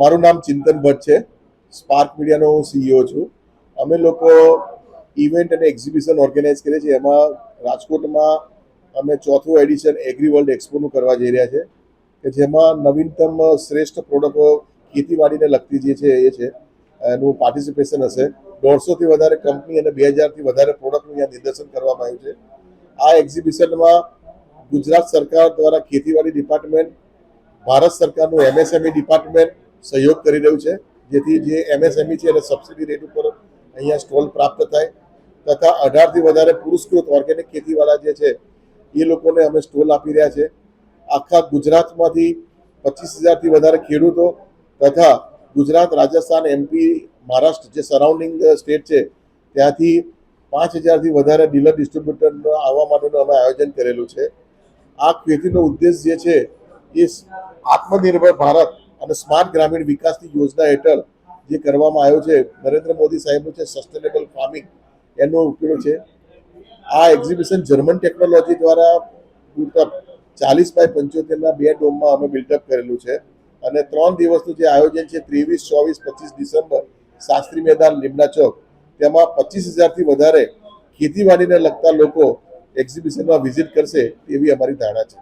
મારું નામ ચિંતન ભટ્ટ છે. સ્પાર્ક મીડિયાનો હું સીઈઓ છું. અમે લોકો ઇવેન્ટ અને એક્ઝિબિશન ઓર્ગેનાઇઝ કરીએ છીએ. એમાં રાજકોટમાં અમે ચોથું એડિશન એગ્રી વર્લ્ડ એક્સપોનું કરવા જઈ રહ્યા છે. કે જેમાં નવીનતમ શ્રેષ્ઠ પ્રોડક્ટો ખેતીવાડીને લગતી જે છે એ છે, એનું પાર્ટિસિપેશન હશે. દોઢસોથી વધારે કંપની અને બે હજારથી વધારે પ્રોડક્ટનું અહીંયા નિદર્શન કરવામાં આવ્યું છે. આ એક્ઝિબિશનમાં ગુજરાત સરકાર દ્વારા ખેતીવાડી ડિપાર્ટમેન્ટ ભારત સરકારનું એમએસએમઈ ડિપાર્ટમેન્ટ સહયોગ કરી રહ્યું છે, જેથી જે એમએસએમઈ છે એને સબસિડી રેટ ઉપર અહીંયા સ્ટોલ પ્રાપ્ત થાય, તથા અઢારથી વધારે પુરસ્કૃત ઓર્ગેનિક ખેતીવાળા જે છે, એ લોકોને અમે સ્ટોલ આપી રહ્યા છે. આખા ગુજરાતમાંથી પચીસ હજારથી વધારે ખેડૂતો તથા ગુજરાત, રાજસ્થાન, એમપી, મહારાષ્ટ્ર જે સરાઉન્ડિંગ સ્ટેટ છે, ત્યાંથી પાંચ હજારથી વધારે ડીલર ડિસ્ટ્રીબ્યુટરનો આવવા માટેનું અમે આયોજન કરેલું છે. આ ખેતીનો ઉદ્દેશ જે છે, એ આત્મનિર્ભર ભારત અને સ્માર્ટ ગ્રામીણ વિકાસની યોજના હેઠળ જે કરવામાં આવ્યો છે, નરેન્દ્ર મોદી સાહેબનું છે સસ્ટેનેબલ ફાર્મિંગ એનો ઉપયોગ છે. આ એક્ઝિબિશન જર્મન ટેકનોલોજી દ્વારા બિલ્ટઅપ ચાલીસ બાય પંચોતેરના બે ડોમમાં અમે બિલ્ટઅપ કરેલું છે. અને ત્રણ દિવસનું જે આયોજન છે, ત્રેવીસ, ચોવીસ, પચીસ ડિસેમ્બર, શાસ્ત્રી મેદાન, લીમડા ચોક, તેમાં પચીસ હજારથી વધારે ખેતીવાડીને લગતા લોકો એક્ઝિબિશનમાં વિઝિટ કરશે, એવી અમારી ધારણા છે.